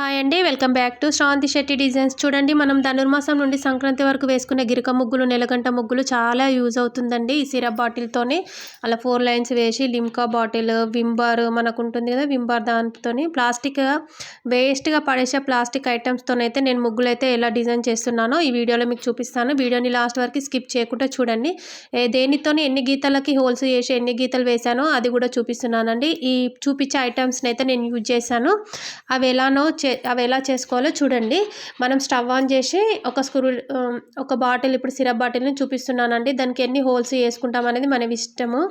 Hi అండి welcome back to Shranti Shetty designs. చూడండి మనం ధనుర్మాసం నుండి సంక్రాంతి వరకు వేసుకునే గిరక ముగ్గులు నెలగంట ముగ్గులు చాలా యూజ్ అవుతుందండి ఈ సిరప్ బాటిల్తోనే. అలా ఫోర్ లైన్స్ వేసి లిమ్కా బాటిల్ వింబార్ మనకు ఉంటుంది కదా వింబార్ దానితోని ప్లాస్టిక్ వేస్ట్గా పడేసే ప్లాస్టిక్ ఐటమ్స్తోనైతే నేను ముగ్గులు అయితే ఎలా డిజైన్ చేస్తున్నానో ఈ వీడియోలో మీకు చూపిస్తాను. వీడియోని లాస్ట్ వరకు స్కిప్ చేయకుండా చూడండి. ఏ దేనితోని ఎన్ని గీతలకి హోల్స్ చేసి ఎన్ని గీతలు వేసానో అది కూడా చూపిస్తున్నానండి. ఈ చూపించే ఐటమ్స్ని అయితే నేను యూజ్ చేశాను. అవి ఎలానో చే అవి ఎలా చేసుకోవాలో చూడండి. మనం స్టవ్ ఆన్ చేసి ఒక స్క్రూ ఒక బాటిల్ ఇప్పుడు సిరప్ బాటిల్ని చూపిస్తున్నానండి. దానికి ఎన్ని హోల్స్ వేసుకుంటాం అనేది మన ఇష్టము.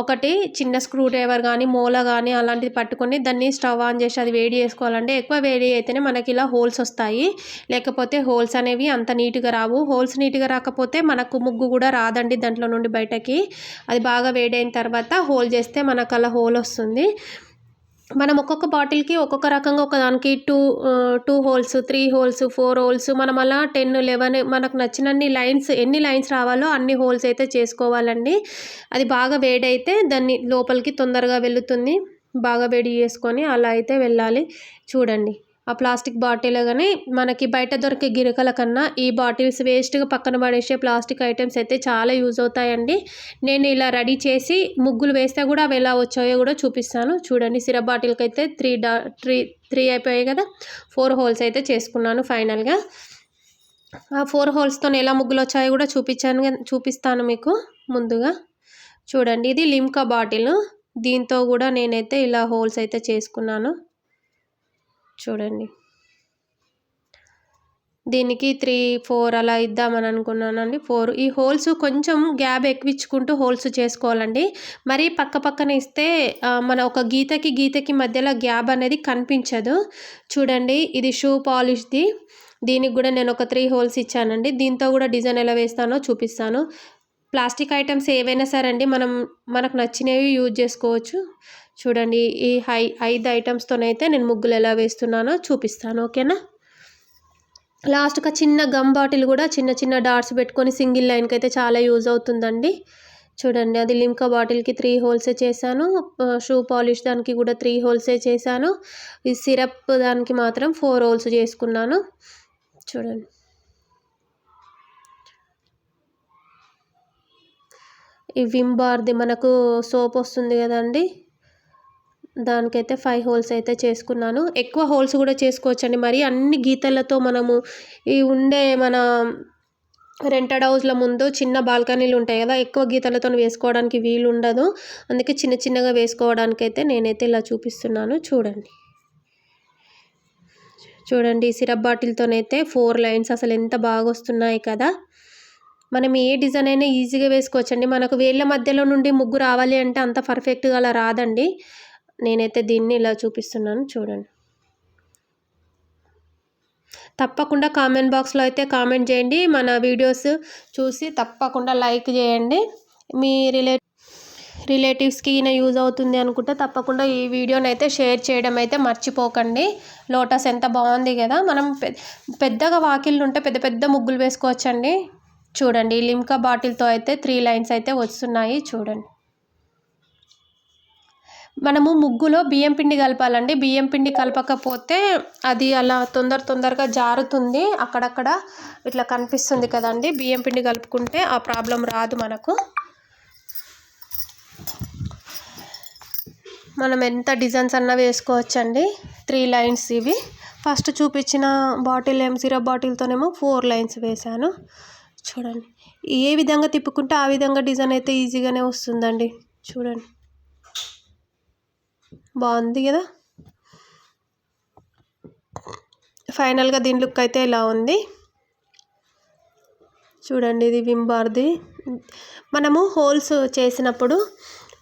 ఒకటి చిన్న స్క్రూ డ్రైవర్ కానీ మూల కానీ అలాంటిది పట్టుకొని దాన్ని స్టవ్ ఆన్ చేసి అది వేడి చేసుకోవాలంటే ఎక్కువ వేడి అయితేనే మనకి ఇలా హోల్స్ వస్తాయి. లేకపోతే హోల్స్ అనేవి అంత నీట్గా రావు. హోల్స్ నీట్గా రాకపోతే మనకు ముగ్గు కూడా రాదండి దాంట్లో నుండి బయటకి. అది బాగా వేడైన తర్వాత హోల్ చేస్తే మనకు అలా హోల్ వస్తుంది. మనం ఒక్కొక్క బాటిల్కి ఒక్కొక్క రకంగా ఒకదానికి two two holes three holes four holes మనం అలా టెన్ లెవెన్ మనకు నచ్చినన్ని లైన్స్ ఎన్ని లైన్స్ రావాలో అన్ని హోల్స్ అయితే చేసుకోవాలండి. అది బాగా వేడైతే దాన్ని లోపలికి తొందరగా వెళుతుంది. బాగా వేడి చేసుకొని అలా అయితే వెళ్ళాలి. చూడండి. ఆ ప్లాస్టిక్ బాటిల్ కానీ మనకి బయట దొరికే గిరకల కన్నా ఈ బాటిల్స్ వేస్ట్గా పక్కన పడేసే ప్లాస్టిక్ ఐటమ్స్ అయితే చాలా యూజ్ అవుతాయండి. నేను ఇలా రెడీ చేసి ముగ్గులు వేస్తే కూడా అవి ఎలా వచ్చాయో కూడా చూపిస్తాను. చూడండి సిరప్ బాటిల్కి అయితే త్రీ డా త్రీ త్రీ అయిపోయాయి కదా. ఫోర్ హోల్స్ అయితే చేసుకున్నాను ఫైనల్గా. ఆ ఫోర్ హోల్స్తో ఎలా ముగ్గులు వచ్చాయో కూడా చూపించాను చూపిస్తాను మీకు ముందుగా. చూడండి ఇది లిమ్కా బాటిల్. దీంతో కూడా నేనైతే ఇలా హోల్స్ అయితే చేసుకున్నాను. చూడండి. దీనికి త్రీ ఫోర్ అలా ఇద్దామని అనుకున్నానండి. ఫోర్ ఈ హోల్స్ కొంచెం గ్యాప్ ఎక్కువించుకుంటూ హోల్స్ చేసుకోవాలండి. మరీ పక్క పక్కన ఇస్తే మన ఒక గీతకి గీతకి మధ్యలో గ్యాప్ అనేది కనిపించదు. చూడండి ఇది షూ పాలిష్ది. దీనికి కూడా నేను ఒక త్రీ హోల్స్ ఇచ్చానండి. దీంతో కూడా డిజైన్ ఎలా వేస్తానో చూపిస్తాను. ప్లాస్టిక్ ఐటమ్స్ ఏవైనా సరే అండి మనం మనకు నచ్చినవి యూజ్ చేసుకోవచ్చు. చూడండి ఈ హై ఐదు ఐటమ్స్తోనైతే నేను ముగ్గులు ఎలా వేస్తున్నానో చూపిస్తాను ఓకేనా? లాస్ట్గా చిన్న గమ్ బాటిల్ కూడా చిన్న చిన్న డాట్స్ పెట్టుకొని సింగిల్ లైన్కి అయితే చాలా యూజ్ అవుతుందండి. చూడండి అది లిమ్కా బాటిల్కి త్రీ హోల్సే చేశాను. షూ పాలిష్ దానికి కూడా త్రీ హోల్సే చేశాను. ఈ సిరప్ దానికి మాత్రం ఫోర్ హోల్స్ చేసుకున్నాను. చూడండి. ఈ విమ్ బార్ది మనకు సోప్ వస్తుంది కదండి. దానికైతే ఫైవ్ హోల్స్ అయితే చేసుకున్నాను. ఎక్కువ హోల్స్ కూడా చేసుకోవచ్చండి. మరి అన్ని గీతలతో మనము ఈ ఉండే మన రెంటెడ్ హౌస్ల ముందు చిన్న బాల్కనీలు ఉంటాయి కదా ఎక్కువ గీతలతో వేసుకోవడానికి వీలు ఉండదు. అందుకే చిన్న చిన్నగా వేసుకోవడానికి అయితే నేనైతే ఇలా చూపిస్తున్నాను. చూడండి. చూడండి సిరప్ బాటిల్తోనైతే ఫోర్ లైన్స్ అసలు ఎంత బాగా వస్తున్నాయి కదా. మనం ఏ డిజైన్ అయినా ఈజీగా వేసుకోవచ్చండి. మనకు వేళ్ళ మధ్యలో నుండి ముగ్గు రావాలి అంటే అంత పర్ఫెక్ట్గా అలా రాదండి. నేనైతే దీన్ని ఇలా చూపిస్తున్నాను. చూడండి. తప్పకుండా కామెంట్ బాక్స్లో అయితే కామెంట్ చేయండి. మన వీడియోస్ చూసి తప్పకుండా లైక్ చేయండి. మీ రిలే రిలేటివ్స్కి ఈయన యూజ్ అవుతుంది అనుకుంటే తప్పకుండా ఈ వీడియోని అయితే షేర్ చేయడం అయితే మర్చిపోకండి. లోటస్ ఎంత బాగుంది కదా! మనం పెద్దగా వాకిళ్ళు ఉంటే పెద్ద పెద్ద ముగ్గులు వేసుకోవచ్చండి. చూడండి లిమ్కా బాటిల్తో అయితే త్రీ లైన్స్ అయితే వస్తున్నాయి చూడండి. మనము ముగ్గులో బియ్యం పిండి కలపాలండి. బియ్యం పిండి కలపకపోతే అది అలా తొందర తొందరగా జారుతుంది. అక్కడక్కడ ఇట్లా కనిపిస్తుంది కదండి బియ్యం పిండి కలుపుకుంటే ఆ ప్రాబ్లం రాదు మనకు. మనం ఎంత డిజైన్స్ అన్నా వేసుకోవచ్చండి త్రీ లైన్స్ ఇవి. ఫస్ట్ చూపించిన బాటిల్ ఏం సిరప్ బాటిల్తోనేమో ఫోర్ లైన్స్ వేశాను. చూడండి. ఏ విధంగా తిప్పుకుంటే ఆ విధంగా డిజైన్ అయితే ఈజీగానే వస్తుందండి. చూడండి. బాగుంది కదా? ఫైనల్గా దీని లుక్ అయితే ఇలా ఉంది? చూడండి ఇది వింబార్ది. మనము హోల్స్ చేసినప్పుడు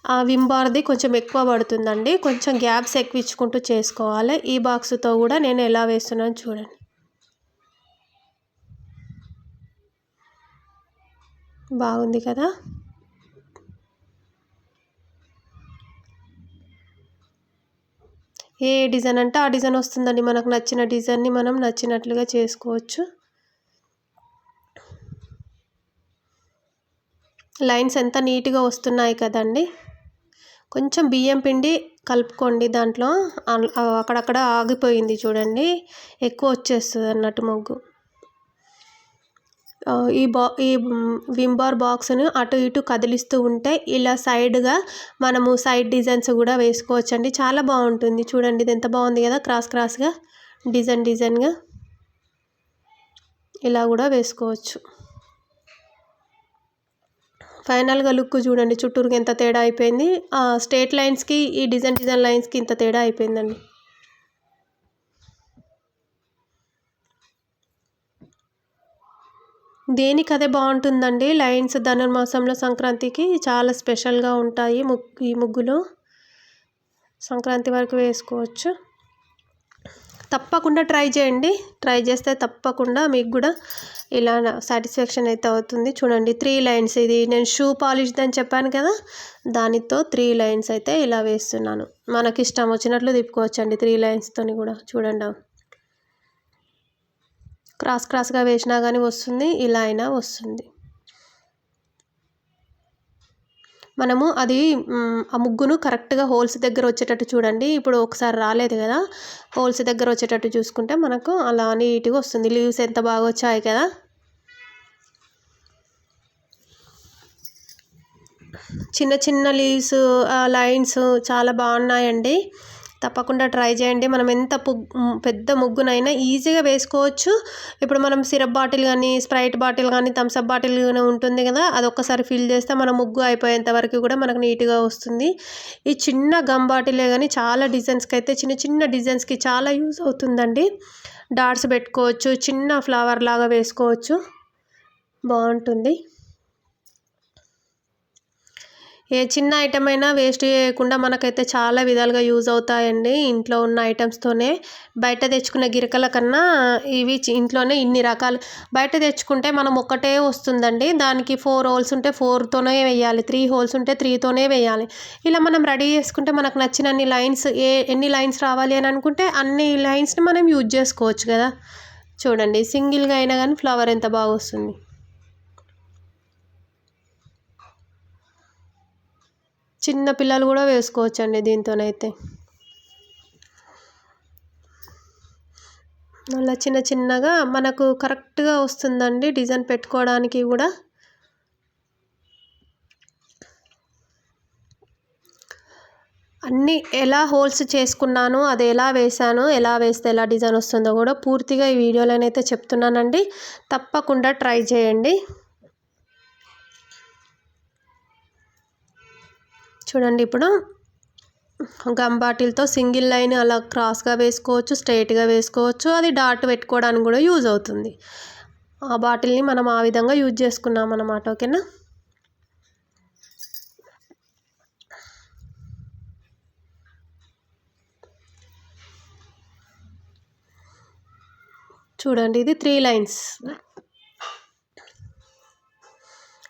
ఆ వింబార్ది కొంచెం ఎక్కువ పడుతుందండి. కొంచెం గ్యాప్స్ ఎక్కువ ఇచ్చుకుంటూ చేసుకోవాలి. ఈ బాక్స్తో కూడా నేను ఎలా వేస్తున్నాను చూడండి. బాగుంది కదా? ఏ డిజైన్ అంటే ఆ డిజైన్ వస్తుందండి. మనకు నచ్చిన డిజైన్ని మనం నచ్చినట్లుగా చేసుకోవచ్చు. లైన్స్ ఎంత నీట్గా వస్తున్నాయి కదండి. కొంచెం బియ్యం పిండి కలుపుకోండి దాంట్లో. అక్కడక్కడ ఆగిపోయింది చూడండి. ఎక్కువ వచ్చేస్తుంది అన్నట్టు మొగ్గు. ఈ బా ఈ విమ్ బార్ బాక్స్ను అటు ఇటు కదిలిస్తూ ఉంటే ఇలా సైడ్గా మనము సైడ్ డిజైన్స్ కూడా వేసుకోవచ్చండి. చాలా బాగుంటుంది. చూడండి ఇది ఎంత బాగుంది కదా క్రాస్ క్రాస్గా డిజైన్ డిజైన్గా ఇలా కూడా వేసుకోవచ్చు. ఫైనల్గా లుక్ చూడండి చుట్టూరుకి ఎంత తేడా అయిపోయింది. స్టేట్ లైన్స్కి ఈ డిజైన్ డిజైన్ లైన్స్కి ఇంత తేడా అయిపోయిందండి. దేనికి అదే బాగుంటుందండి? లైన్స్ ధనుర్మాసంలో సంక్రాంతికి చాలా స్పెషల్గా ఉంటాయి ముగ్గు ఈ ముగ్గులు. సంక్రాంతి వరకు వేసుకోవచ్చు. తప్పకుండా ట్రై చేయండి. ట్రై చేస్తే తప్పకుండా మీకు కూడా ఇలా సాటిస్ఫాక్షన్ అయితే అవుతుంది. చూడండి త్రీ లైన్స్ ఇది. నేను షూ పాలిష్ది అని చెప్పాను కదా దానితో త్రీ లైన్స్ అయితే ఇలా వేస్తున్నాను. మనకి ఇష్టం వచ్చినట్లు తిప్పుకోవచ్చండి త్రీ లైన్స్తో కూడా. చూడండి. క్రాస్ క్రాస్గా వేసినా కానీ వస్తుంది ఇలా అయినా వస్తుంది. మనము అది ఆ ముగ్గును కరెక్ట్గా హోల్స్ దగ్గర వచ్చేటట్టు చూడండి. ఇప్పుడు ఒకసారి రాలేదు కదా హోల్స్ దగ్గర వచ్చేటట్టు చూసుకుంటే మనకు అలా నీట్గా వస్తుంది. లీవ్స్ ఎంత బాగా వచ్చాయి కదా. చిన్న చిన్న లీవ్స్ లైన్స్ చాలా బాగున్నాయండి. తప్పకుండా ట్రై చేయండి. మనం ఎంత పెద్ద ముగ్గునైనా ఈజీగా వేసుకోవచ్చు. ఇప్పుడు మనం సిరప్ బాటిల్ కానీ స్ప్రైట్ బాటిల్ కానీ థమ్స్అప్ బాటిల్ కానీ ఉంటుంది కదా అది ఒక్కసారి ఫిల్ చేస్తే మన ముగ్గు అయిపోయేంత వరకు కూడా మనకు నీట్గా వస్తుంది. ఈ చిన్న గమ్ బాటిలే కానీ చాలా డిజైన్స్కి అయితే చిన్న చిన్న డిజైన్స్కి చాలా యూజ్ అవుతుందండి. డాట్స్ పెట్టుకోవచ్చు చిన్న ఫ్లవర్ లాగా వేసుకోవచ్చు. బాగుంటుంది. ఏ చిన్న ఐటమ్ అయినా వేస్ట్ చేయకుండా మనకైతే చాలా విధాలుగా యూజ్ అవుతాయండి. ఇంట్లో ఉన్న ఐటమ్స్తోనే బయట తెచ్చుకునే గిరకల కన్నా ఇవి ఇంట్లోనే ఇన్ని రకాలు. బయట తెచ్చుకుంటే మనం ఒక్కటే వస్తుందండి. దానికి ఫోర్ హోల్స్ ఉంటే ఫోర్తోనే వేయాలి. త్రీ హోల్స్ ఉంటే త్రీతోనే వేయాలి. ఇలా మనం రెడీ చేసుకుంటే మనకు నచ్చిన అన్ని లైన్స్ ఏ ఎన్ని లైన్స్ రావాలి అని అనుకుంటే అన్ని లైన్స్ని మనం యూజ్ చేసుకోవచ్చు కదా. చూడండి సింగిల్గా అయినా కానీ ఫ్లవర్ ఎంత బాగా వస్తుంది చిన్న పిల్లలు కూడా వేసుకోవచ్చండి దీంతోనైతే. అలా చిన్న చిన్నగా మనకు కరెక్ట్గా వస్తుందండి డిజైన్ పెట్టుకోవడానికి కూడా. అన్నీ ఎలా హోల్స్ చేసుకున్నాను అది ఎలా వేసాను ఎలా వేస్తే ఎలా డిజైన్ వస్తుందో కూడా పూర్తిగా ఈ వీడియోలోనైతే చెప్తున్నానండి. తప్పకుండా ట్రై చేయండి. చూడండి ఇప్పుడు. గమ్ బాటిల్తో సింగిల్ లైన్ అలా క్రాస్గా వేసుకోవచ్చు స్ట్రైట్గా వేసుకోవచ్చు. అది డాట్ పెట్టుకోవడానికి కూడా యూజ్ అవుతుంది. ఆ బాటిల్ని మనం ఆ విధంగా యూజ్ చేసుకున్నాం అన్నమాట ఓకేనా? చూడండి ఇది త్రీ లైన్స్.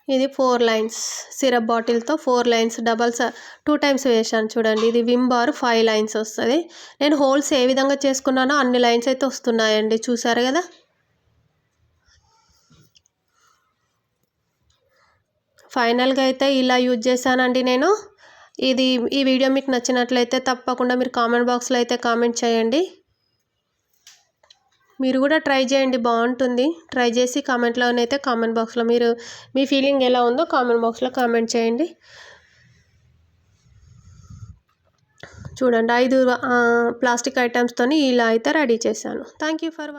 ఇది four lines syrup బాటిల్తో four lines doubles two times వేసాను చూడండి. ఇది విమ్ బార్ ఫైవ్ లైన్స్ వస్తుంది. నేను హోల్స్ ఏ విధంగా చేసుకున్నానో అన్ని లైన్స్ అయితే వస్తున్నాయండి. చూసారు కదా? ఫైనల్గా అయితే ఇలా యూజ్ చేశానండి నేను. ఇది ఈ వీడియో మీకు నచ్చినట్లయితే తప్పకుండా మీరు కామెంట్ బాక్స్లో అయితే కామెంట్ చేయండి. మీరు కూడా ట్రై చేయండి బాగుంటుంది. ట్రై చేసి కామెంట్లోనైతే కామెంట్ బాక్స్లో మీరు మీ ఫీలింగ్ ఎలా ఉందో కామెంట్ బాక్స్లో కామెంట్ చేయండి. చూడండి ఐదు ప్లాస్టిక్ ఐటమ్స్తో ఇలా అయితే రెడీ చేశాను. Thank you for